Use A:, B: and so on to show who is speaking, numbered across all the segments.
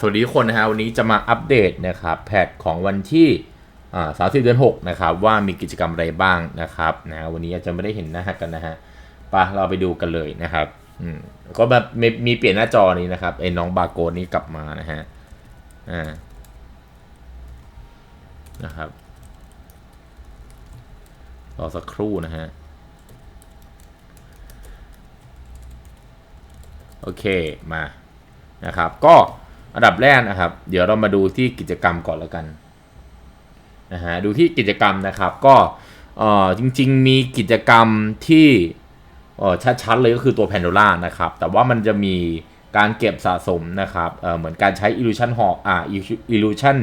A: สวัสดีทุกคนนะฮะวันนี้จะมาอัปเดตนะครับแพทของวันที่อ่าสามสิบเดือนหกนะครับว่ามีกิจกรรมอะไรบ้างนะครับนะวันนี้อาจจะไม่ได้เห็นหน้ากันนะฮะไปะเราไปดูกันเลยนะครับอืมก็แบบมีมีเปลี่ยนหน้าจอนี้นะครับไอ้น้องบาโกนนี้กลับมานะฮะอ่านะครับรอสักครู่นะฮะโอเคมานะครับก็ อันดับแรกนะครับ เดี๋ยวเรามาดูที่กิจกรรมก่อนแล้วกันนะฮะดูที่กิจกรรมนะครับก็เอ่อจริงๆ มีกิจกรรมที่เอ่อชัดๆเลยก็คือตัว Pandora นะครับ แต่ว่ามันจะมีการเก็บสะสมนะครับเอ่อเหมือนการใช้ Illusion Hall อ่า Illusion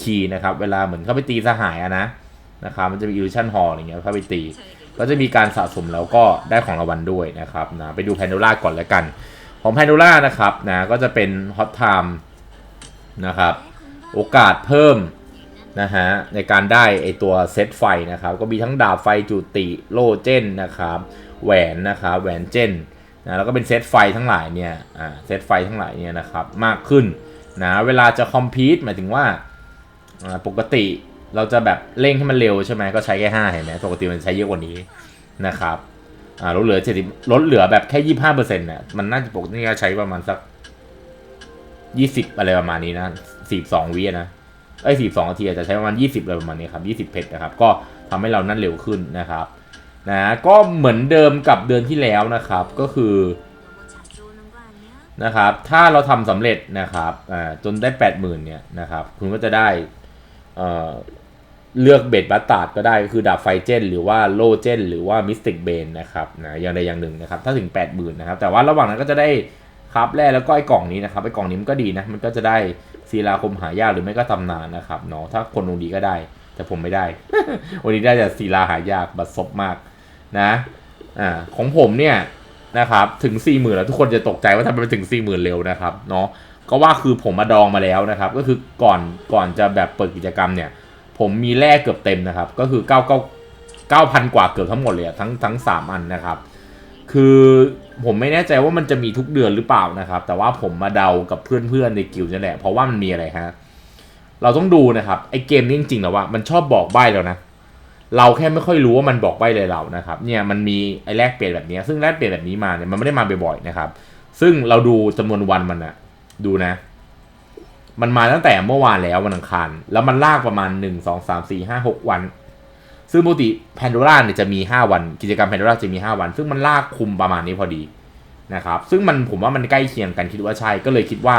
A: Key นะครับ เวลาเหมือนเข้าไปตีสหายอะนะนะครับมันจะมี Illusion Hall อะไรเงี้ยเข้าไปตีก็จะมีการสะสมแล้วก็ได้ของรางวัลด้วยนะครับนะไปดู Pandora ก่อนแล้วกัน ของ Pandora นะครับนะก็จะเป็น Hot Time นะครับ โอกาสเพิ่มนะฮะในการได้ไอตัวเซตไฟนะครับ ก็มีทั้งดาบไฟจุติโลเจนนะครับแหวนนะครับแหวนเจนนะแล้วก็เป็นเซตไฟทั้งหลายเนี่ยอ่าเซตไฟทั้งหลายเนี่ยนะครับมากขึ้นนะเวลาจะคอมพีตหมายถึงว่าปกติเราจะแบบเร่งให้มันเร็วใช่ไหมก็ใช้แค่5เห็นไหมปกติมันใช้เยอะกว่านี้นะครับลดเหลือ70ลดเหลือแบบแค่ 25%เนี่ยมันน่าจะปกติจะใช้ประมาณสัก ยี่สิบอะไรประมาณนี้นะสี่สองวินะไอ้สี่สองนาทีอาจจะใช้ประมาณยี่สิบอะไรประมาณนี้ครับยี่สิบเพชรนะครับ ก็ทำให้เรานั่นเร็วขึ้นนะครับนะก็เหมือนเดิมกับเดือนที่แล้วนะครับก็คือนะครับถ้าเราทำสำเร็จนะครับอ่าจนได้แปดหมื่นเนี่ยนะครับคุณก็จะได้เอ่อเลือกเบ็ดบัตตาร์ดก็ได้ก็คือดาบไฟเจน หรือว่าโลเจน หรือว่ามิสติกเบนนะครับนะอย่างใดอย่างหนึ่งนะครับถ้าถึง 8 0,000นะครับแต่ว่าระหว่างนั้นก็จะได้ ครับแร่แล้วก็ไอ้กล่องนี้นะครับไอ้กล่องนี้มันก็ดีนะมันก็จะได้ศิลาคมหายากหรือไม่ก็ตำนานนะครับเนาะถ้าคนดวงดีก็ได้ แต่ผมไม่ได้ วันนี้ได้แต่ศิลาหายากบัดซบมากนะอ่าของผมเนี่ยนะครับถึง4 0,000แล้วทุกคนจะตกใจว่าทำไมถึง4 0,000เร็วนะครับเนาะก็ว่าคือผมมาดองมาแล้วนะครับ ก็คือก่อนก่อนจะแบบเปิดกิจกรรมเนี่ย ผมมีแร่เกือบเต็มนะครับ ก็คือ9 9 9,000 กว่าเกือบทั้งหมดเลยทั้งทั้ง 3 อันนะครับ คือ ผมไม่แน่ใจว่ามันจะมีทุกเดือนหรือเปล่านะครับ แต่ว่าผมมาเดากับเพื่อนๆในกิลด์นี่แหละ เพราะว่ามันมีอะไรฮะ เราต้องดูนะครับ ไอเกมนี้จริงๆแล้วว่ามันชอบบอกใบ้แล้วนะ เราแค่ไม่ค่อยรู้ว่ามันบอกใบ้เลยเรานะครับ เนี่ยมันมีไอแลกเปลี่ยนแบบนี้ ซึ่งแลกเปลี่ยนแบบนี้มาเนี่ยมันไม่ได้มาบ่อยๆนะครับ ซึ่งเราดูจำนวนวันมันอะดูนะ มันมาตั้งแต่เมื่อวานแล้ววันอังคาร แล้วมันลากประมาณ1 2 3 4 5 6วัน ซึ่งปกติแพนโดร่าเนี่ยจะมี 5 วัน กิจกรรมแพนโดร่าจะมี 5 วัน ซึ่งมันลากคุมประมาณนี้พอดีนะครับ ซึ่งมันผมว่ามันใกล้เคียงกันคิดว่าใช่ก็เลยคิดว่า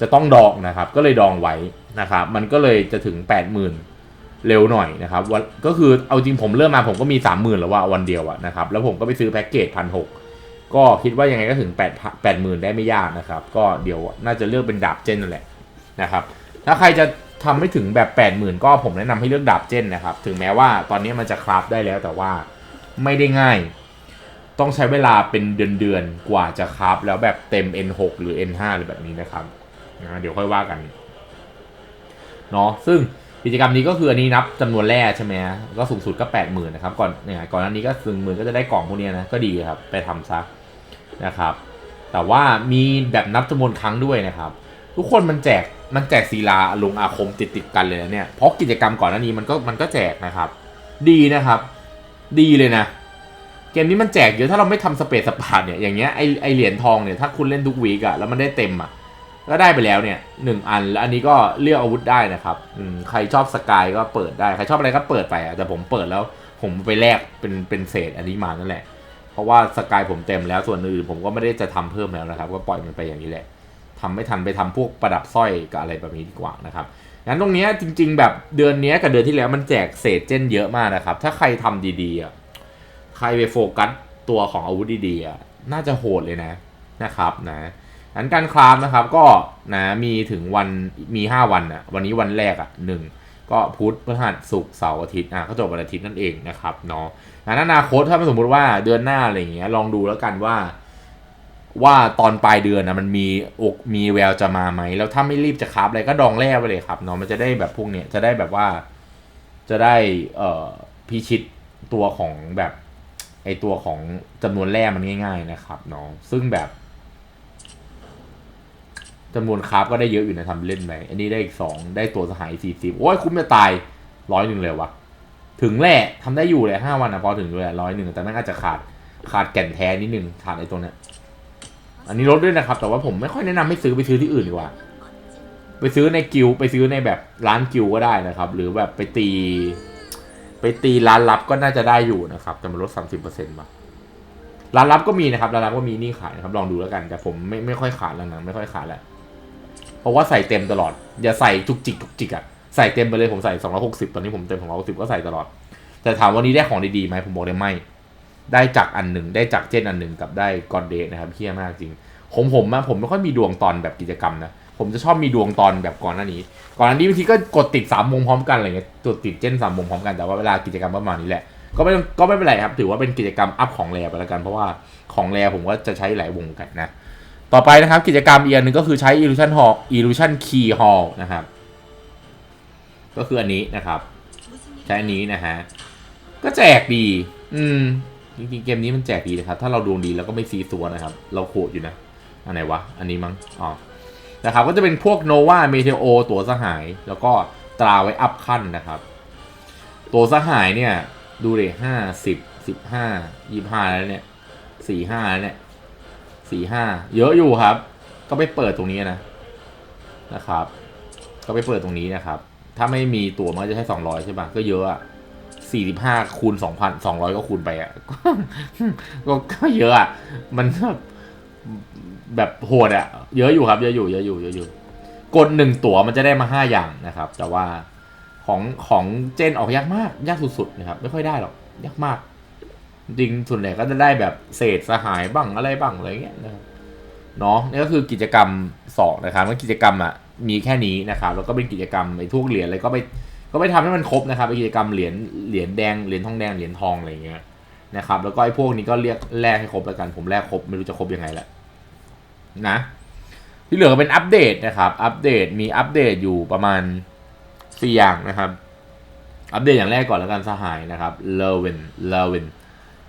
A: จะต้องดองนะครับ ก็เลยดองไว้นะครับ มันก็เลยจะถึง 80,000 เร็วหน่อยนะครับวันก็คือเอาจริงผมเริ่มมาผมก็มี 30,000 แล้วว่าวันเดียวอะนะครับ แล้วผมก็ไปซื้อแพ็กเกจพันหก็คิดว่ายังไงก็ถึง8 80,000 ได้ไม่ยากนะครับ ก็เดี๋ยวน่าจะเลือกเป็นดาบเจนนั่นแหละนะครับ ถ้าใครจะ ทำไม่ถึงแบบ80,000 ก็ผมแนะนำให้เลือกดาบเจนนะครับ ถึงแม้ว่าตอนนี้มันจะคราฟได้แล้วแต่ว่าไม่ได้ง่าย ต้องใช้เวลาเป็นเดือนๆ กว่าจะคราฟแล้วแบบเต็ม N6 หรือ N5 หรือแบบนี้นะครับนะเดี๋ยวค่อยว่ากันเนาะซึ่งกิจกรรมนี้ก็คืออันนี้นับจำนวนแร่ใช่ไหมก็สูงสุดก็80,000นะครับก่อนเนี่ยก่อนหน้านี้ก็สึงหมื่นก็จะได้กล่องพวกนี้นะก็ดีครับไปทำซะนะครับ แต่ว่ามีแบบนับจำนวนครั้งด้วยนะครับ ทุกคนมันแจกมันแจกศิลาลงอาคมติดติดกันเลยนะเนี่ยเพราะกิจกรรมก่อนหน้านี้มันก็มันก็แจกนะครับ ดีนะครับ ดีเลยนะ เกมนี้มันแจกเยอะถ้าเราไม่ทำสเปซสปาร์เนี่ยอย่างเงี้ยไอไอเหรียญทองเนี่ยถ้าคุณเล่นทุกวีกอะแล้วมันได้เต็มอะก็ได้ไปแล้วเนี่ยหนึ่งอันแล้วอันนี้ก็เลือกอาวุธได้นะครับอืมใครชอบสกายก็เปิดได้ใครชอบอะไรก็เปิดไปอะแต่ผมเปิดแล้วผมไปแลกเป็นเป็นเศษอันนี้มานั่นแหละ เพราะว่าสกายผมเต็มแล้วส่วนอื่นผมก็ไม่ได้จะทำเพิ่มแล้วนะครับ ก็ปล่อยมันไปอย่างนี้แหละ ทำไม่ทันไปทำพวกประดับสร้อยกับอะไรแบบนี้ดีกว่านะครับงั้นตรงนี้จริง ๆ แบบเดือนนี้กับเดือนที่แล้วมันแจกเศษเจนเยอะมากนะครับ ถ้าใครทำดีๆอะใครไปโฟกัสตัวของอาวุธดีๆอะน่าจะโหดเลยนะนะครับนะงั้นการครามนะครับก็นะมีถึงวันมี 5 วันอะวันนี้วันแรกอะหนึ่งก็พุธพฤหัสศุกร์เสาร์อาทิตย์อะก็จบวันอาทิตย์นั่นเองนะครับเนาะงั้นอนาคตถ้าสมมติว่าเดือนหน้าอะไรอย่างเงี้ยลองดูแล้วกันว่า ว่าตอนปลายเดือนนะมันมีอกมีแววจะมาไหมแล้วถ้าไม่รีบจะคราฟอะไรก็ดองแร่ไปเลยครับเนาะมันจะได้แบบพวกเนี้ยจะได้แบบว่า จะได้เอ่อพิชิตตัวของแบบไอตัวของจำนวนแร่มันง่าย ๆ นะครับเนาะซึ่งแบบจำนวนคราฟก็ได้เยอะอยู่นะทำเล่นไปอันนี้ได้อีกสองได้ตัวสหายสี่สิบโอ้ยคุ้มจะตายร้อยหนึ่งเลยวะถึงแหละทำได้อยู่เลยห้าวันนะพอถึงเลยร้อยหนึ่งแต่แม่งอาจจะขาดขาดแก่นแท้นิดนึงขาดไอตัวเนี้ย อันนี้ลดด้วยนะครับ แต่ว่าผมไม่ค่อยแนะนำให้ซื้อไปซื้อที่อื่นดีกว่า ไปซื้อในกิลด์ไปซื้อในแบบร้านกิลด์ก็ได้นะครับ หรือแบบไปตี ไปตีร้านลับก็น่าจะได้อยู่นะครับแต่มันลดสามสิบเปอร์เซ็นต์มาร้านลับก็มีนะครับร้านลับก็มีนี่ขายนะครับ ลองดูแล้วกัน แต่ผมไม่ไม่ค่อยขาดแล้วนะไม่ค่อยขาดแล้วเพราะว่าใส่เต็มตลอด อย่าใส่จุกจิกจุกจิกอะใส่เต็มไปเลยผมใส่สองร้อยหกสิบตอนนี้ผมเต็มสองร้อยหกสิบก็ใส่ตลอด แต่ถามวันนี้ได้ของดีๆไหมผมบอกเลยไม่ ได้จากอันหนึ่งได้จากเจนอันหนึ่งกับได้กอนเดทนะครับเฮี้ยมากจริง ผมผมอะผมไม่ค่อยมีดวงตอนแบบกิจกรรมนะผมจะชอบมีดวงตอนแบบก่อนหน้านี้ ก่อนหน้านี้บางทีก็กดติดสามวงพร้อมกันอะไรเงี้ยกดติดเจนสามวงพร้อมกันแต่ว่าเวลากิจกรรมประมาณนี้แหละก็ไม่ก็ไม่เป็นไรครับ ถือว่าเป็นกิจกรรมอัพของแรไปแล้วกัน เพราะว่าของแรผมก็จะใช้หลายวงกันนะ ต่อไปนะครับ กิจกรรมอีกอันหนึ่งก็คือใช้ illusion hall illusion key hall นะครับ ก็คืออันนี้นะครับ ใช้อันนี้นะฮะ ก็แจกดี อืม จริงๆเกมนี้มันแจกดีนะครับ ถ้าเราดวงดีแล้วก็ไม่ซีซัวนะครับ เราโคตรอยู่นะ อันไหนวะ อันนี้มั้ง อ๋อ นะครับ ก็จะเป็นพวกโนวาเมเทโอตัวสหาย แล้วก็ตราไว้อัพขั้นนะครับ ตัวสหายเนี่ย ดูเลยห้าสิบสิบห้ายี่ห้าแล้วเนี่ยสี่ห้าแล้วเนี่ยสี่ห้าเยอะอยู่ครับ ก็ไปเปิดตรงนี้นะนะครับ ก็ไปเปิดตรงนี้นะครับ ถ้าไม่มีตัวมันก็จะใช้สองร้อยใช่ป่ะก็เยอะอะ สี่สิบห้าคูณสองพันสองร้อยก็คูณไปอะก็ก็เยอะอะมันแบบแบบโหดอะเยอะอยู่ครับ เยอะอยู่เยอะอยู่เยอะอยู่กดหนึ่งตั๋วมันจะได้มาห้าอย่างนะครับ แต่ว่าของของเจนออกยากมากยากสุดๆนะครับ ไม่ค่อยได้หรอกยากมาก จริงส่วนใหญ่ก็จะได้แบบเศษสหายบ้างอะไรบ้างอะไรเงี้ยนะครับเนาะนี่ก็คือกิจกรรมสองนะครับแล้วกิจกรรมอะมีแค่นี้นะครับ แล้วก็เป็นกิจกรรมไอ้ทุกเหรียญอะไรก็ไป ก็ไปทำให้มันครบนะครับไอ้กิจกรรมเหรียญเหรียญแดงเหรียญทองแดงเหรียญทองอะไรเงี้ยนะครับแล้วก็ไอ้พวกนี้ก็เรียกแลกให้ครบแล้วกันผมแลกครบไม่รู้จะครบยังไงแหละนะที่เหลือก็เป็นอัปเดตนะครับ อัปเดตมีอัปเดตอยู่ประมาณสี่อย่างนะครับ อัปเดตอย่างแรกก่อนแล้วกันสหายนะครับเลเวนเลเวน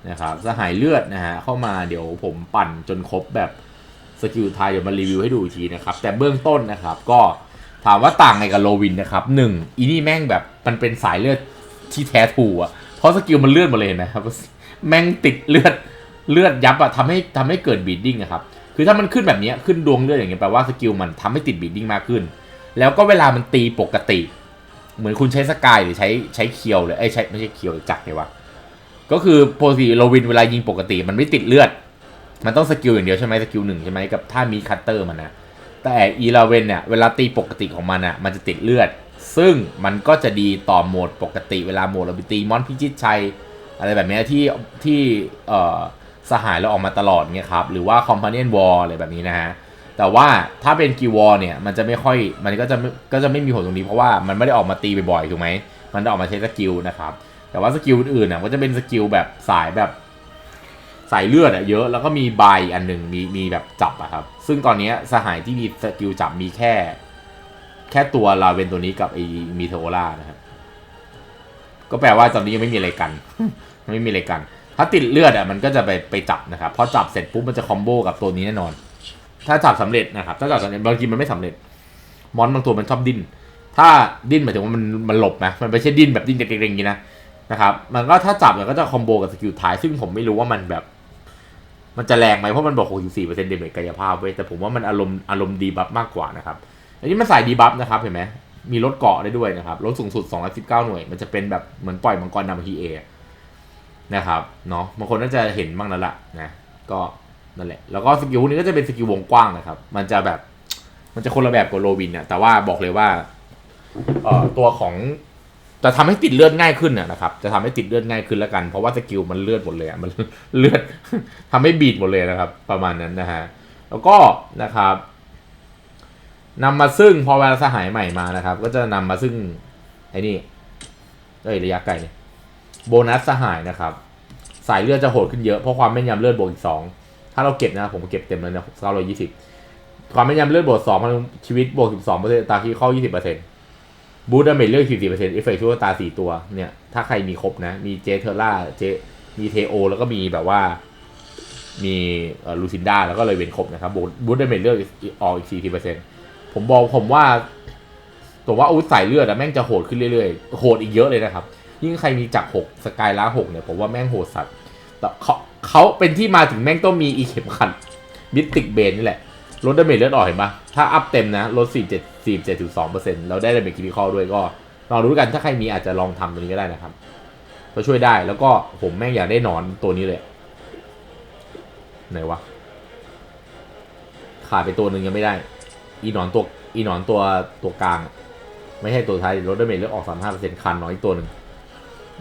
A: นะครับสหายเลือดนะฮะเข้ามาเดี๋ยวผมปั่นจนครบแบบสกิลไทยเดี๋ยวมารีวิวให้ดูอีกทีนะครับ แต่เบื้องต้นนะครับก็ ถามว่าต่างไงกับโลวินนะครับหนึ่งอีนี่แม่งแบบมันเป็นสายเลือดที่แท้ถูอะเพราะสกิลมันเลือดมาเลยนะครับ แม่งติดเลือดเลือดยับอะทำให้ทำให้เกิดบีดดิ้งอะครับคือถ้ามันขึ้นแบบนี้ขึ้นดวงเลือดอย่างเงี้ยแปลว่าสกิลมันทำให้ติดบีดดิ้งมากขึ้น แล้วก็เวลามันตีปกติ เหมือนคุณใช้สกายหรือใช้ใช้เคียวเลยไอ้ใช้ไม่ใช่เคียวจักเลยวะก็คือปกติโลวินเวลายิงปกติ มันไม่ติดเลือด มันต้องสกิลอย่างเดียวใช่ไหมสกิลหนึ่งใช่ไหมกับถ้ามีคัตเตอร์มันนะ แต่อีลาเวนเนี่ยเวลาตีปกติของมันอะมันจะติดเลือด ซึ่งมันก็จะดีต่อโหมดปกติเวลาโหมดเราไปตีมอนพิจิตชัย อะไรแบบนี้ที่ที่เอ่อสหายเราออกมาตลอดเนี่ยครับ หรือว่าคอมพานีนวอลอะไรแบบนี้นะฮะ แต่ว่าถ้าเป็นกีวอลเนี่ยมันจะไม่ค่อยมันก็จะก็จะไม่มีผลตรงนี้เพราะว่ามันไม่ได้ออกมาตีบ่อยๆถูกไหมมันออกมาใช้สกิลนะครับแต่ว่าสกิลอื่นๆน่ะก็จะเป็นสกิลแบบสายแบบ สายเลือดอะเยอะแล้วก็มีใบอันหนึ่งมีมีแบบจับอะครับ ซึ่งตอนนี้สหายที่มีสกิลจับมีแค่ แค่ตัวลาเวนตัวนี้กับไอมีเทโอล่านะครับ ก็แปลว่าตอนนี้ยังไม่มีอะไรกัน ไม่มีอะไรกัน ถ้าติดเลือดอะมันก็จะไปไปจับนะครับพอจับเสร็จปุ๊บมันจะคอมโบกับตัวนี้แน่นอน ถ้าจับสำเร็จนะครับ ถ้าจับสำเร็จบางทีมันไม่สำเร็จ มอนบางตัวมันชอบดิ้นถ้าดิ้นหมายถึงว่ามันมันหลบนะมันไม่ใช่ดิ้นแบบดิ้นเกร็งๆอย่างนี้นะนะครับมันก็ถ้าจับมันก็จะคอมโบกับสกิลท้ายซึ่งผมไม่รู้ว่ามันแบบ มันจะแรงไหมเพราะมันบอก64%เดเมจกายภาพเว้ยแต่ผมว่ามันอารมณ์อารมณ์ดีบัฟมากกว่านะครับ อันนี้มันใส่ดีบัฟนะครับเห็นไหมมีลดเกาะได้ด้วยนะครับลดสูงสุด 219 หน่วย มันจะเป็นแบบเหมือนปล่อยมังกรนำทีเอนะครับเนาะบางคนน่าจะเห็นบ้างแล้วล่ะนะก็นั่นแหละ แล้วก็สกิลนี้ก็จะเป็นสกิลวงกว้างนะครับ มันจะแบบมันจะคนละแบบกับโรวินเนี่ยแต่ว่าบอกเลยว่าเอ่อตัวของ จะทำให้ติดเลือดง่ายขึ้นน่ะนะครับ จะทำให้ติดเลือดง่ายขึ้นแล้วกัน เพราะว่าสกิลมันเลือดหมดเลยมันเลือดทำให้บีดหมดเลยนะครับ ประมาณนั้นนะฮะแล้วก็นะครับนำมาซึ่งพอเวลาสหายใหม่มานะครับ ก็จะนำมาซึ่งไอ้นี่เอ้ยระยะไกลเนี่ยโบนัสสหายนะครับ สายเลือดจะโหดขึ้นเยอะเพราะความแม่นยำเลือดบวกอีกสองถ้าเราเก็บนะผมเก็บเต็มเลยนะเก้าร้อยยี่สิบความแม่นยำเลือดบวกสองพลังชีวิตบวกสิบสองเปอร์เซ็นต์ตาคีเข้ายี่สิบเปอร์เซ็นต์ บูดาเมจเลือดสี่สิบเปอร์เซ็นต์เอฟเฟกต์ชั่วตาสี่ตัวเนี่ยถ้าใครมีครบนะ มีเจเทอร่าเจมีเทโอ แล้วก็มีแบบว่า มีลูซินดาแล้วก็เลยเวนครบนะครับบูดาเมจเลือดออกอีกสี่สิบเปอร์เซ็นต์ผมบอกผมว่าตัวว่าอาวุธสายเลือดอะแม่งจะโหดขึ้นเรื่อยๆ โหดอีกเยอะเลยนะครับ ยิ่งใครมีจักหกสกายล้าหกเนี่ยผมว่าแม่งโหดสัตว์แต่เขาเขาเป็นที่มาถึงแม่งต้องมีอีเข็มขัดมิติกเบนนี่แหละ ลดดาเมจเลือดออกเห็นปะถ้าอัพเต็มนะลด 4 7 4 7 2เปอร์เซ็นต์แล้วได้ดาเมจคิริคอลด้วยก็ลองดูกันถ้าใครมีอาจจะลองทำตัวนี้ก็ได้นะครับก็ช่วยได้แล้วก็ผมแม่งอยากได้หนอนตัวนี้เลย ไหนวะขาดไปตัวหนึ่งยังไม่ได้ อีหนอนตัวอีหนอนตัวตัวกลาง ไม่ใช่ตัวท้ายลดดาเมจเลือดออก 35เปอร์เซ็นต์คันน้อยอีกตัวหนึ่ง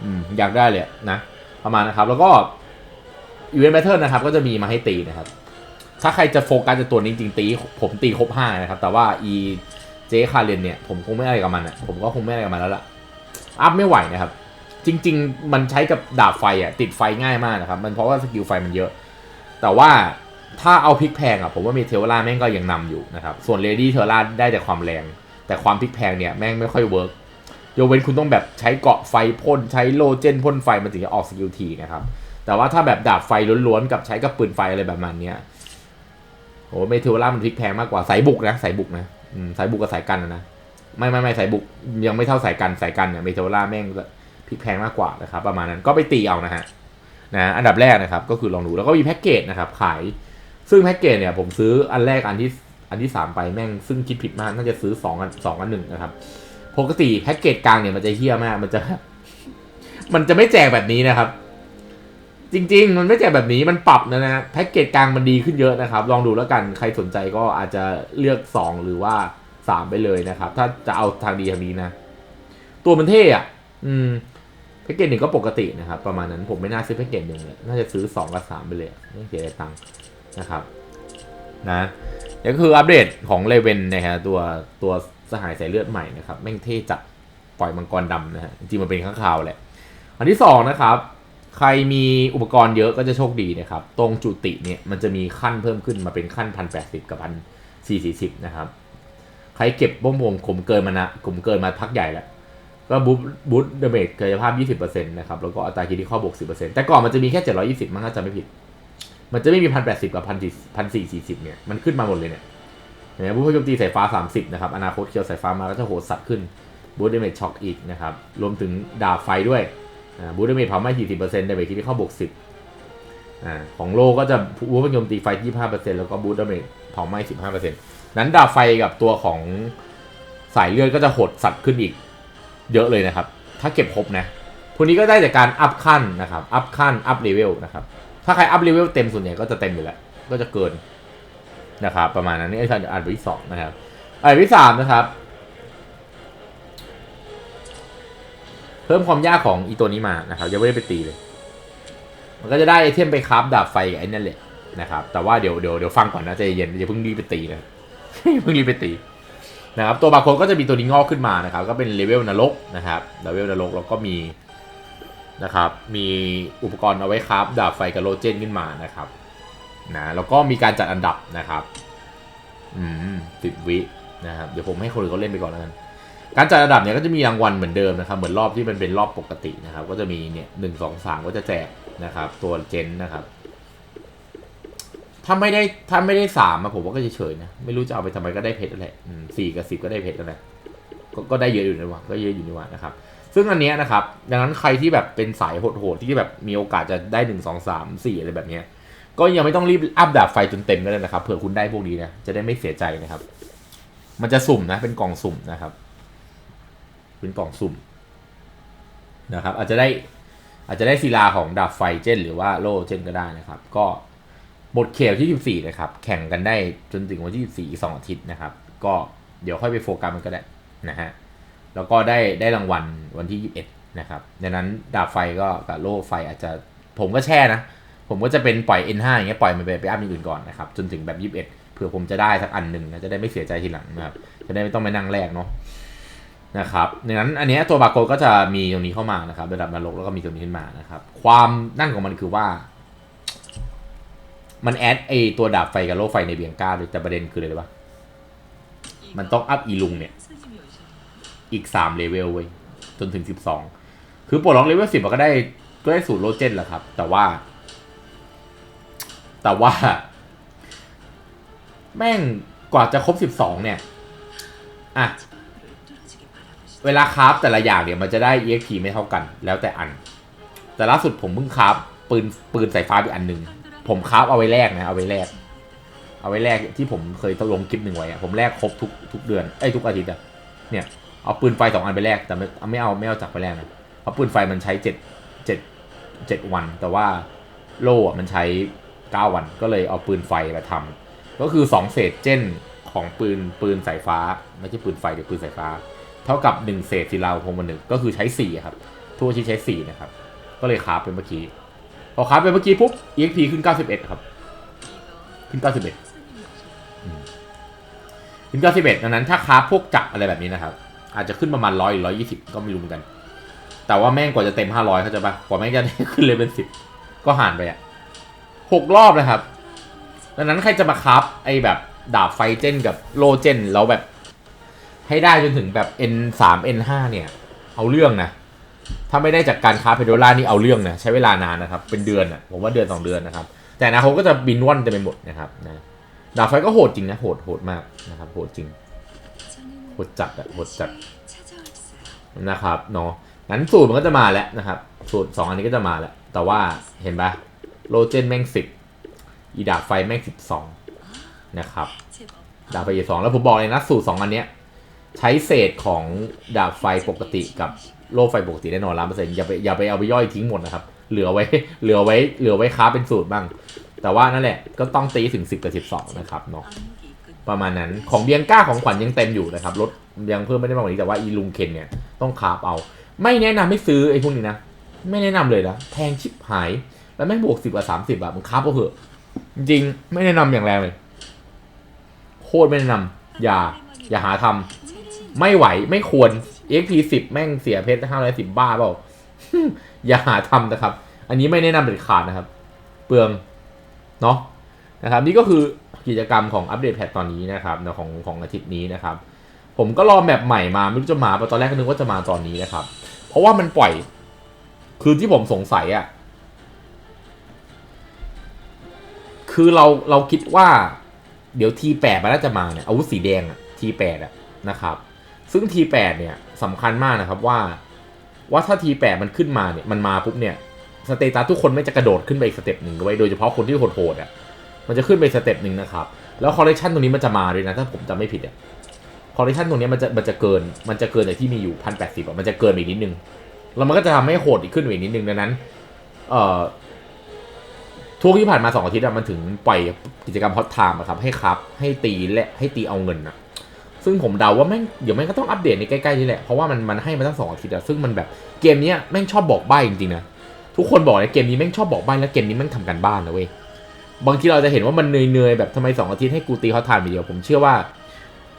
A: อืมอยากได้เลยนะ ประมาณนะครับ แล้วก็อีเวนต์แบทเทิลนะครับ ก็จะมีมาให้ตีนะครับ ถ้าใครจะโฟกัสจะตัวนี้จริงๆตี ผมตีครบห้านะครับ แต่ว่าอีเจคาเรนเนี่ยผมคงไม่อะไรกับมันอะผมก็คงไม่อะไรกับมันแล้วล่ะอัพไม่ไหวนะครับ จริง ๆ มันใช้กับดาบไฟอะติดไฟง่ายมากนะครับ มันเพราะว่าสกิลไฟมันเยอะ แต่ว่าถ้าเอาพลิกแพงอะผมว่ามีเทวราแม่งก็ยังนำอยู่นะครับ ส่วนเลดี้เทวราได้แต่ความแรง แต่ความพลิกแพงเนี่ยแม่งไม่ค่อยเวิร์กยกเว้นคุณต้องแบบใช้เกาะไฟพ่นใช้โลเจนพ่นไฟมันถึงจะออกสกิลทีนะครับแต่ว่าถ้าแบบดาบไฟล้วนๆกับใช้กับปืนไฟอะไรแบบมันเนี่ย โอ้เมเทวรามันพลิกแพงมากกว่าสายบุกนะสายบุกนะอืมสายบุกกับสายกันนะไม่ไม่ไม่สายบุกยังไม่เท่าสายกันสายกันเนี่ยเมเทวราแม่งพลิกแพงมากกว่านะครับ ประมาณนั้นก็ไปตีเอานะฮะนะอันดับแรกนะครับ ก็คือลองดูแล้วก็มีแพ็กเกจนะครับขาย ซึ่งแพ็กเกจเนี่ยผมซื้ออันแรกอันที่อันที่สามไปแม่งซึ่งคิดผิดมากน่าจะซื้อสองอันสองอันหนึ่งนะครับปกติแพ็กเกจกลางเนี่ยมันจะเฮี้ยมากมันจะ มันจะไม่แจกแบบนี้นะครับ จริง ๆ มันไม่แจกแบบนี้มันปรับนะนะแพ็กเกจกลางมันดีขึ้นเยอะนะครับ ลองดูแล้วกันใครสนใจก็อาจจะเลือกสองหรือว่าสามไปเลยนะครับ ถ้าจะเอาทางดีทางนี้นะ ตัวมันเท่อะอืมแพ็กเกจหนึ่งก็ปกตินะครับ ประมาณนั้นผมไม่น่าซื้อแพ็กเกจหนึ่งเลยน่าจะซื้อสองกับสามไปเลยอะไม่เสียตังค์นะครับ นะนี่ก็คืออัปเดตของเลเวนนะฮะตัวตัวสหายสายเลือดใหม่นะครับแม่งเท่จัดปล่อยมังกรดำนะฮะจริงมันเป็นข้างคาวแหละอันที่สองนะครับ ใครมีอุปกรณ์เยอะก็จะโชคดีนะครับ ตรงจุติเนี่ยมันจะมีขั้นเพิ่มขึ้นมาเป็นขั้นพันแปดสิบกับพันสี่สี่สิบนะครับ ใครเก็บบ้งผมผมเกินมานะผมเกินมาพักใหญ่แล้ว ก็บูทบูทเดเมจกายภาพ 20%นะครับ แล้วก็อัตราคิดที่ข้อบวก 10%แต่ก่อนมันจะมีแค่ 720 มั้งถ้าจำไม่ผิด มันจะไม่มีพันแปดสิบกับพันสี่พันสี่สี่สิบเนี่ย มันขึ้นมาหมดเลยเนี่ยเห็นไหมบูทโจมตีสายฟ้าสามสิบนะครับ อนาคตเคียวสายฟ้ามาก็จะโหดสัตว์ขึ้นบูทเดเมจช็อคอีกนะครับ รวมถึงดาบไฟด้วยอ่ บูดเมจเผาไหม้สี่สิบเปอร์เซ็นต์เดเมจคิดที่เข้าบวกสิบอ่าของโลก็จะบูทโจมตีไฟยี่ห้าเปอร์เซ็นต์แล้วก็บูดเมจเผาไหม้สิบห้าเปอร์เซ็นต์นั้นดาบไฟกับตัวของสายเลือดก็จะโหดสัตว์ขึ้นอีก เยอะเลยนะครับ ถ้าเก็บครบนะพวกนี้ก็ได้จากการอัพขั้นนะครับ อัพขั้น อัพเลเวลนะครับ ถ้าใครอัพเลเวลเต็มส่วนใหญ่ก็จะเต็มอยู่แล้ว ก็จะเกินนะครับ ประมาณนั้นนี่อ้ท่านอ่านไปที่สองนะครับอ่านที่สามนะครับ เพิ่มความยากของอีตัวนี้มานะครับยังไม่ได้ไปตีเลย มันก็จะได้ไอเทมไปคราฟดาบไฟกับไอ้นั่นแหละนะครับ แต่ว่าเดี๋ยวเดี๋ยวเดี๋ยวฟังก่อนนะใจเย็นอย่าเพิ่งรีบไปตีนะอย่าเพิ่งรีบไปตีนะครับตัวบาร์โคก็จะมีตัวนี้งอกขึ้นมานะครับ ก็เป็นเลเวลนรกนะครับเลเวลนรกแล้วก็มีนะครับมีอุปกรณ์เอาไว้ครับดาบไฟกับโลเจนขึ้นมานะครับนะแล้วก็มีการจัดอันดับนะครับ อืมสิบวินะครับ เดี๋ยวผมให้คนอื่นเขาเล่นไปก่อนแล้วกัน การจัดอันดับเนี่ยก็จะมีรางวัลเหมือนเดิมนะครับ เหมือนรอบที่มันเป็นรอบปกตินะครับ ก็จะมีเนี่ยหนึ่งสองสามก็จะแจกนะครับ ตัวเจนนะครับ ถ้าไม่ได้ถ้าไม่ได้สามอะผมว่าก็เฉยๆนะ ไม่รู้จะเอาไปทำไมก็ได้เพชรนั่นแหละอืมสี่กับสิบก็ได้เพชรนั่นแหละก็ก็ได้เยอะอยู่นี่หว่าก็เยอะอยู่นี่ว่านะครับ ซึ่งอันเนี้ยนะครับ ดังนั้นใครที่แบบเป็นสายโหดๆที่แบบมีโอกาสจะได้หนึ่งสองสามสี่อะไรแบบเนี้ย ก็ยังไม่ต้องรีบอัพดาบไฟจนเต็มก็ได้นะครับเผื่อคุณได้พวกนี้นะจะได้ไม่เสียใจนะครับ มันจะสุ่มนะเป็นกล่องสุ่มนะครับ เป็นกล่องสุ่มนะครับ อาจจะได้อาจจะได้ศิลาของดาบไฟเจนหรือว่าโล่เจนก็ได้นะครับ ก็หมดเขตที่14นะครับ แข่งกันได้จนถึงวันที่14อีก 2 อาทิตย์นะครับ ก็เดี๋ยวค่อยไปโฟกัสมันก็ได้นะฮะ แล้วก็ได้ได้รางวัลวันที่ 21 นะครับดังนั้นดาบไฟก็กับโล่ไฟอาจจะผมก็แช่นะ ผมก็จะเป็นปล่อย N5 อย่างเงี้ยปล่อยมันไปไปอัพอย่างอื่นก่อนนะครับ จนถึงแบบ 21 เผื่อผมจะได้สักอันหนึ่งนะจะได้ไม่เสียใจทีหลังนะครับ จะได้ไม่ต้องไปนั่งแลกเนาะ นะครับดังนั้นอันเนี้ยตัวบาร์โค้ดก็จะมีตรงนี้เข้ามานะครับระดับนรกแล้วก็มีตรงนี้ขึ้นมานะครับ ความนั่นของมันคือว่า มันแอดไอตัวดาบไฟกับโล่ไฟในเบียงก้าด้วยแต่ประเด็นคืออะไรรู้ปะมันต้องอัพอีลุงเนี่ย อีกสามเลเวลเว้ยจนถึงสิบสองคือปลดล็อกเลเวลสิบก็ได้ก็ได้สูตรโลเจนแหละครับ แต่ว่า แต่ว่า แม่งกว่าจะครบสิบสองเนี่ย อะ เวลาคราฟแต่ละอย่างเนี่ยมันจะได้ EXP ไม่เท่ากัน แล้วแต่อัน แต่ล่าสุดผมเพิ่งคราฟปืนปืนสายฟ้าอีกอันหนึ่งผมคราฟเอาไว้แลกนะเอาไว้แลกเอาไว้แลกที่ผมเคยลงคลิปหนึ่งไว้ผมแลกครบทุกทุกเดือนไอ้ทุกอาทิตย์อะเนี่ยเอาปืนไฟสองอันไปแลกแต่ไม่ไม่เอาไม่เอาจักไปแลกนะเพราะปืนไฟมันใช้เจ็ดเจ็ดเจ็ดวัน แต่ว่าโล่อะมันใช้เก้าวันก็เลยเอาปืนไฟมาทำก็คือสองเศษเจนของปืนปืนสายฟ้า ไม่ใช่ปืนไฟเดี๋ยวปืนสายฟ้า เท่ากับหนึ่งเศษศิลาพงมันหนึ่งก็คือใช้สี่ครับทั่วที่ใช้สี่นะครับ ก็เลยคาฟเป็นเมื่อกี้ พอคาฟเป็นเมื่อกี้ปุ๊บ EXP ขึ้น 91 ครับ ขึ้น 91อืมขึ้น 91ดังนั้นถ้าคาฟพวกจักรอะไรแบบนี้นะครับ อาจจะขึ้นประมาณ100หรือ120 ก็ไม่รู้เหมือนกัน แต่ว่าแม่งกว่าจะเต็ม 500 เขาใจะปะกว่าแม่งจะได้ขึ้นเลยเป็น 10 ก็ห่านไปอะหกรอบนะครับดังนั้นใครจะมาคาฟไอ้แบบดาบไฟเจนกับโลเจนแล้วแบบ ให้ได้จนถึงแบบ N 3 N 5เนี่ย เอาเรื่องนะ ถ้าไม่ได้จากการค้าเพโดล่านี่เอาเรื่องนะ ใช้เวลานานนะครับ เป็นเดือนอะ ผมว่าเดือนสองเดือนนะครับ แต่นะเขาก็จะบินว่อนเต็มไปหมดนะครับนะดาบไฟก็โหดจริงนะ โหดโหดมากนะครับ โหดจริง โหดจัดอะโหดจัดนะครับเนาะงั้นสูตรมันก็จะมาแล้วนะครับ สูตรสองอันนี้ก็จะมาแล้ว แต่ว่าเห็นปะโลเจนแม่งสิบอีดาบไฟแม่งสิบสองนะครับดาบไฟสองแล้วผมบอกเลยนะสูตรสองอันเนี้ย ใช้เศษของดาบไฟปกติกับโล่ไฟปกติแน่นอนร้านเปอร์เซ็นต์อย่าไปอย่าไปเอาไปย่อยทิ้งหมดนะครับ เหลือไว้เหลือไว้เหลือไว้ค้าเป็นสูตรบ้าง แต่ว่านั่นแหละก็ต้องตีถึง 10 กับ 12 นะครับเนาะประมาณนั้นของเบียงก้าของขวัญยังเต็มอยู่นะครับรถยังเพิ่มไม่ได้มากกว่านี้แต่ว่าอีลุงเคนเนี่ยต้องคาบเอา ไม่แนะนำให้ซื้อไอ้พวกนี้นะไม่แนะนำเลยนะแพงชิบหาย แล้วแม่งบวก10กับ30บาทมันคาบเอาเหอะจริงไม่แนะนำอย่างแรงเลยโคตรไม่แนะนำอย่าอย่าหาทำ ไม่ไหวไม่ควร XP 10 แม่งเสียเพชรห้าร้อยสิบบ้าเปล่า อย่าหาทำนะครับ อันนี้ไม่แนะนำเด็ดขาดนะครับ เปลือง เนาะนะครับ นี่ก็คือกิจกรรมของอัปเดตแพทตอนนี้นะครับของของอาทิตย์นี้นะครับ ผมก็รอแมปใหม่มา ไม่รู้จะมาปะตอนแรกก็นึกว่าจะมาตอนนี้นะครับ เพราะว่ามันปล่อย คือที่ผมสงสัยอะ่ะ คือเราเราคิดว่า เดี๋ยวทีแปดมันน่าจะมาเนี่ยอาวุธสีแดงอะทีแปดอะนะครับ ซึ่ง T8 เนี่ยสำคัญมากนะครับว่า ว่าถ้า T8 มันขึ้นมาเนี่ยมันมาปุ๊บเนี่ยสเตตัสทุกคนไม่จะกระโดดขึ้นไปอีกสเต็ปหนึ่งด้วยโดยเฉพาะคนที่โหดๆอะมันจะขึ้นไปสเต็ปหนึ่งนะครับ แล้วคอลเลคชันตรงนี้มันจะมาด้วยนะ ถ้าผมจำไม่ผิดอะคอลเลคชันตรงนี้มันจะมันจะเกินมันจะเกินจากที่มีอยู่พันแปดสิบอะมันจะเกินไปอีกนิดนึง แล้วมันก็จะทำให้โหดอีกขึ้นไปอีกนิดนึงดังนั้น เอ่อทุกที่ผ่านมาสองอาทิตย์อะมันถึงปล่อยกิจกรรมฮอตไทม์ครับให้ครับให้ตีและให้ตีเอาเงินอะ ซึ่งผมเดาว่าแม่งเดี๋ยวแม่งก็ต้องอัปเดตในใกล้ๆนี่แหละ เพราะว่ามันมันให้มาตั้งสองอาทิตย์อะซึ่งมันแบบเกมนี้แม่งชอบบอกใบ้จริงๆนะทุกคนบอกเลยเกมนี้แม่งชอบบอกใบ้แล้วเกมนี้แม่งทำกันบ้านนะเว้ยบางทีเราจะเห็นว่ามันเหนื่อยๆแบบทำไมสองอาทิตย์ให้กูตีเขาทานไปเดียวผมเชื่อว่า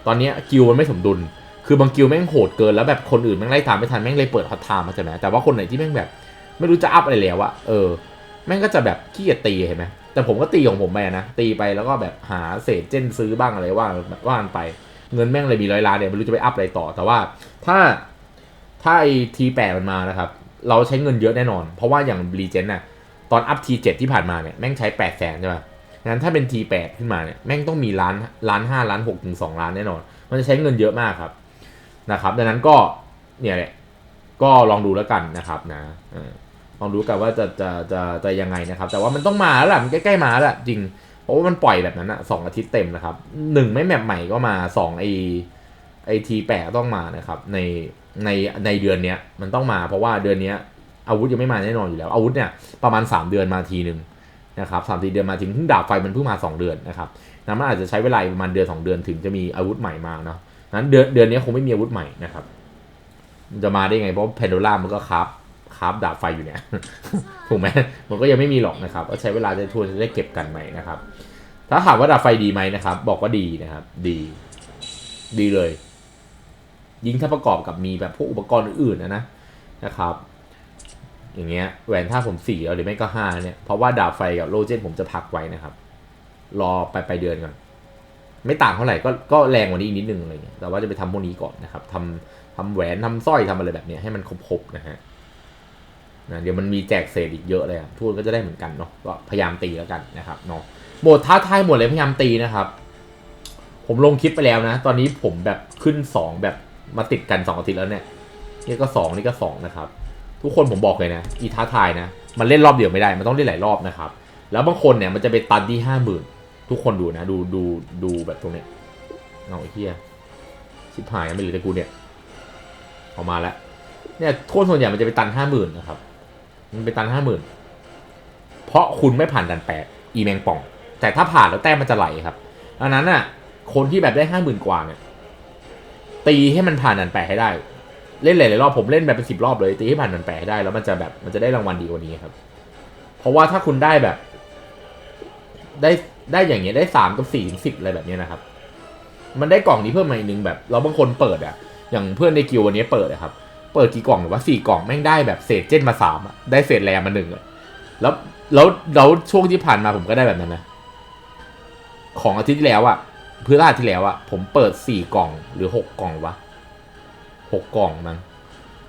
A: ตอนนี้กิลมันไม่สมดุล คือบางกิลแม่งโหดเกินแล้วแบบคนอื่นแม่งไล่ตามไม่ทันแม่งเลยเปิดฮอตไทม์มาใช่ไหมแต่ว่าคนไหนที่แม่งแบบ ไม่รู้จะอัพอะไรแล้วอะเออ แม่งก็จะแบบขี้เกียจตีเห็นไหมแต่ผมก็ตีของผมไปนะตีไปแล้วก็แบบหาเศษเจนซื้อบ้างอะไรว่าว่านไป เงินแม่งเลยมีร้อยล้านเนี่ยไม่รู้จะไปอัพอะไรต่อ แต่ว่าถ้าถ้าไอทีแปดมันมานะครับ เราใช้เงินเยอะแน่นอน เพราะว่าอย่างรีเจนน่ะตอนอัพทีเจ็ดที่ผ่านมาเนี่ยแม่งใช้แปดแสนใช่ป่ะงั้นถ้าเป็นทีแปดขึ้นมาเนี่ยแม่งต้องมีล้านล้านห้าล้านหกถึงสองล้านแน่นอน มันจะใช้เงินเยอะมากครับนะครับ ดังนั้นก็เนี่ยแหละก็ลองดูแล้วกันนะครับนะลองดูกันว่าจะจะจะจะยังไงนะครับ แต่ว่ามันต้องมาแล้วแหละมันใกล้ๆมาแล้วจริง เพราะว่ามันปล่อยแบบนั้นอะสองอาทิตย์เต็มนะครับหนึ่งไม่แมปใหม่ก็มาสองไอไอทีแปดต้องมานะครับในในในเดือนเนี้ยมันต้องมาเพราะว่าเดือนเนี้ยอาวุธยังไม่มาแน่นอนอยู่แล้ว อาวุธเนี่ยประมาณ 3 เดือนมาทีหนึ่งนะครับสามสี่เดือนมาทีเพิ่งดาบไฟมันเพิ่งมา 2 เดือนนะครับนั้นมันอาจจะใช้เวลาประมาณเดือน 2 เดือนถึงจะมีอาวุธใหม่มาเนาะนั้นเดือนเดือนนี้คงไม่มีอาวุธใหม่นะครับจะมาได้ไงเพราะเพนโดล่ามันก็คราฟ คราฟดาบไฟอยู่เนี่ยถูกไหมมันก็ยังไม่มีหรอกนะครับก็ใช้เวลาจะทวนจะได้เก็บกันใหม่นะครับ ถ้าถามว่าดาบไฟดีไหมนะครับ บอกว่าดีนะครับ ดี ดีเลย ยิ่งถ้าประกอบกับมีแบบพวกอุปกรณ์อื่นๆนะนะนะครับ อย่างเงี้ยแหวนถ้าผมสี่หรือไม่ก็ห้าเนี่ยเพราะว่าดาบไฟกับโลเจนผมจะพักไว้นะครับ รอไปไปเดือนก่อนไม่ต่างเท่าไหร่ก็ก็แรงกว่านี้อีกนิดนึงอะไรเงี้ยแต่ว่าจะไปทำพวกนี้ก่อนนะครับทำทำแหวนทำสร้อยทำอะไรแบบเนี้ยให้มันครบๆนะฮะ นะเดี๋ยวมันมีแจกเศษอีกเยอะเลยอะทุกคนก็จะได้เหมือนกันเนาะก็พยายามตีแล้วกันนะครับเนาะโหมดท้าทายหมดเลยพยายามตีนะครับ ผมลงคลิปไปแล้วนะ ตอนนี้ผมแบบขึ้นสองแบบมาติดกันสองอาทิตย์แล้วเนี่ยนี่ก็สองนี่ก็สองนะครับ ทุกคนผมบอกเลยนะ อีท้าทายนะ มันเล่นรอบเดียวไม่ได้มันต้องเล่นหลายรอบนะครับ แล้วบางคนเนี่ยมันจะไปตันที่ห้าหมื่นทุกคนดูนะ ดูดูดูแบบตรงเนี้ยเอาไอ้เหี้ยชิบหายไม่เหลือแต่กูเนี่ยออกมาแล้วเนี่ยโทษส่วนใหญ่มันจะไปตันห้าหมื่นนะครับ มันไปตันห้าหมื่นเพราะคุณไม่ผ่านดันแปดอีแมงป่อง แต่ถ้าผ่านแล้วแต้มมันจะไหลครับอันนั้นน่ะ คนที่แบบได้ห้าหมื่นกว่าเนี่ยตีให้มันผ่านดันแปดให้ได้ เล่นหลายๆรอบผมเล่นแบบเป็นสิบรอบเลยตีให้ผ่านดันแปดให้ได้แล้วมันจะแบบมันจะได้รางวัลดีกว่านี้ครับ เพราะว่าถ้าคุณได้แบบ ได้ได้อย่างเงี้ยได้สามกับสี่ถึงสิบอะไรแบบเนี้ยนะครับ มันได้กล่องนี้เพิ่มมาอีกนึงแบบ เราบางคนเปิดอะอย่างเพื่อนในกิววันนี้เปิดอะครับ เปิดกี่กล่องหรือว่าสี่กล่องแม่งได้แบบเศษเจนมาสามอะได้เศษแรมมาหนึ่งอะแล้วแล้วแล้วช่วงที่ผ่านมาผมก็ได้แบบนั้นนะของอาทิตย์ที่แล้วอะเพื่ออาทิตย์ที่แล้วอะผมเปิดสี่กล่องหรือหกกล่องวะหกกล่องมั้ง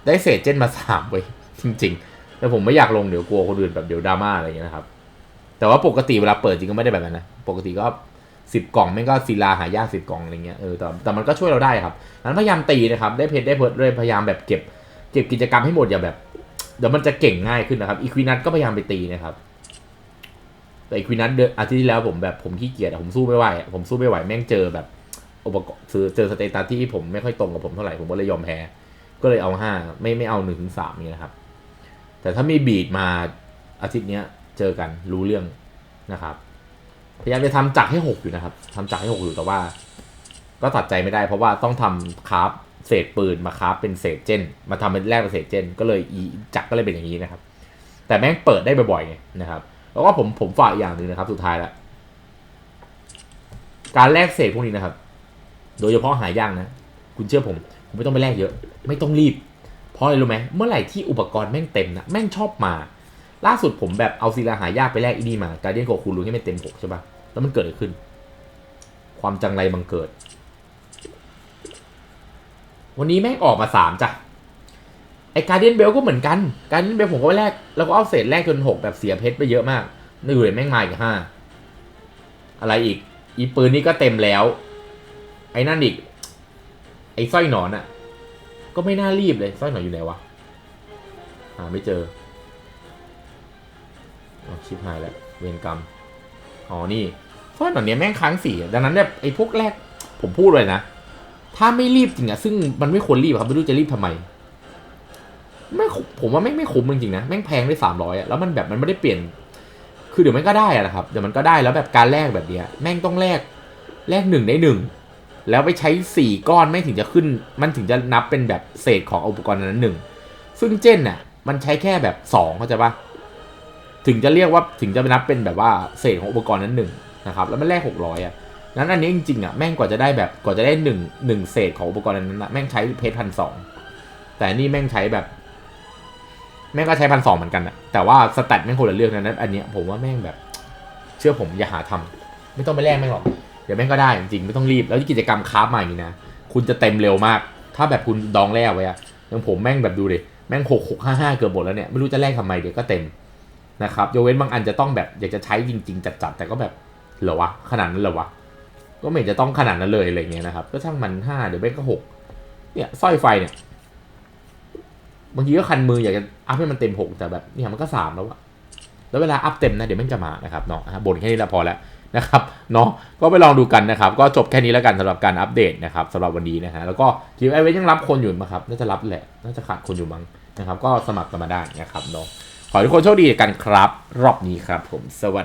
A: ได้เศษเจนมาสามเว้ยจริง ๆ แต่ผมไม่อยากลงเดี๋ยวกลัวคนอื่นแบบเดี๋ยวดราม่าอะไรอย่างเงี้ยนะครับแต่ว่าปกติเวลาเปิดจริงก็ไม่ได้แบบนั้นนะ ปกติก็ สิบกล่องแม่งก็ศิลาหายากสิบกล่องอะไรเงี้ยเออแต่แต่มันก็ช่วยเราได้ครับนั้นพยายามตีนะครับได้เพชรได้เพิร์ดด้วยพยายามแบบเก็บ เก็บกิจกรรมให้หมดอย่าแบบเดี๋ยวมันจะเก่งง่ายขึ้นนะครับอีควินัทก็พยายามไปตีนะครับ แต่อีควินัทเดือนอาทิตย์ที่แล้วผมแบบผมขี้เกียจอะผมสู้ไม่ไหวอะผมสู้ไม่ไหวแม่งเจอแบบอุปกรณ์เจอสเตตัสที่ผมไม่ค่อยตรงกับผมเท่าไหร่ผมก็เลยยอมแพ้ก็เลยเอาห้าไม่ไม่เอาหนึ่งถึงสามนี่นะครับ แต่ถ้ามีบีดมาอาทิตย์เนี้ยเจอกันรู้เรื่องนะครับ พยายามจะทำจักรให้หกอยู่นะครับทำจักรให้หกอยู่แต่ว่า ก็ตัดใจไม่ได้ เพราะว่าต้องทำคราฟเศษปืนมาคราฟเป็นเศษเจนมาทำเป็นแรกเป็นเศษเจนก็เลยอีจักรก็เลยเป็นอย่างนี้นะครับ แต่แม่งเปิดได้บ่อยๆไงนะครับ แล้วก็ผมผมฝากอีกอย่างหนึ่งนะครับ สุดท้ายล้วการแลกเศษพวกนี้นะครับ โดยเฉพาะหายากนะคุณเชื่อผมผมไม่ต้องไปแลกเยอะ ไม่ต้องรีบ เพราะอะไรรู้ไหมเมื่อไหร่ที่อุปกรณ์แม่งเต็มนะแม่งชอบมา ล่าสุดผมแบบเอาศิลาหายากไปแลกอีนี่มาการเดียนโกคูรู้ให้มันเต็มหกใช่ปะแล้วมันเกิดอะไรขึ้น ความจังไรบังเกิด วันนี้แม่งออกมาสามจ้ะไอการเดียนเบลก็เหมือนกัน การเดียนเบลผมก็แลกแล้วก็เอาเศษแลกจนหกแบบเสียเพชรไปเยอะมากนี่อยู่เลยแม่งมาอีกห้าอะไรอีก อีปืนนี่ก็เต็มแล้ว ไอ้นั่นอีก ไอ้สร้อยหนอนอะก็ไม่น่ารีบเลยสร้อยหนอนอยู่ไหนวะหาไม่เจอ ชิบหายแล้ว เวรกรรม อ๋อ นี่สร้อยหนอนเนี้ยแม่งค้างสีดังนั้นเนี่ยไอ้พวกแรกผมพูดเลยนะ ถ้าไม่รีบจริงอะซึ่งมันไม่ควรรีบครับ ไม่รู้จะรีบทำไม ไม่ผมว่าแม่ไม่คุ้มจริงๆนะ แม่งแพงได้สามร้อยอะแล้วมันแบบมันไม่ได้เปลี่ยน คือเดี๋ยวมันก็ได้อะนะครับ เดี๋ยวมันก็ได้แล้วแบบการแลกแบบเนี้ย แม่งต้องแลกแลกหนึ่งได้หนึ่งแล้วไปใช้สี่ก้อนไม่ถึงจะขึ้น มันถึงจะนับเป็นแบบเศษของอุปกรณ์นั้นหนึ่งซึ่งเจนน่ะ มันใช้แค่แบบสองเข้าใจปะ ถึงจะเรียกว่าถึงจะนับเป็นแบบว่าเศษของอุปกรณ์นั้นหนึ่งนะครับแล้วมันแลกหกร้อยอะนั้นอันนี้จริงๆอะแม่งกว่าจะได้แบบกว่าจะได้หนึ่งหนึ่งเศษของอุปกรณ์นั้นนะแม่งใช้เพชรพันสองแต่นี่แม่งใช้แบบ แม่งก็ใช้พันสองเหมือนกันอะแต่ว่าสแตทแม่งคนละเรื่องนะนั้นอันเนี้ยผมว่าแม่งแบบ เชื่อผมอย่าหาทำไม่ต้องไปแลกแม่งหรอกเดี๋ยวแม่งก็ได้จริงๆไม่ต้องรีบแล้วกิจกรรมคราฟมาอย่นี้นะคุณจะเต็มเร็วมาก ถ้าแบบคุณดองแลกไว้อะอย่างผมแม่งแบบดูดิแม่งหกหกห้าห้าเกือบหมดแล้วเนี่ยไม่รู้จะแลกทำไมเดี๋ยวก็เต็ม นะครับยกเว้นบางอันจะต้องแบบอยากจะใช้จริง ๆ จัดๆแต่ก็แบบเหรอวะขนาดนั้นเหรอวะก็ไม่จะต้องขนาดนั้นเลยอะไรเงี้ยนะครับ ก็ช่างมันห้าเดี๋ยวแม่งก็หกเนี่ยสร้อยไฟเนี่ยบางทีก็คันมืออยากจะอัพให้มันเต็มหกแต่แบบเนี่ยมันก็สามแล้วอะแล้วเวลาอัพเต็มนะเดี๋ยวมันจะมานะครับเนาะบ่นแค่นี้ละพอแล้วนะครับเนาะก็ไปลองดูกันนะครับ ก็จบแค่นี้แล้วกันสำหรับการอัปเดตนะครับสำหรับวันนี้นะฮะแล้วก็คิวไอเวยังรับคนอยู่ไหมครับน่าจะรับแหละน่าจะขาดคนอยู่มั้งนะครับ ก็สมัครกันมาได้นะครับเนาะ ขอให้ทุกคนโชคดีกันครับ รอบนี้ครับผมสวัสดี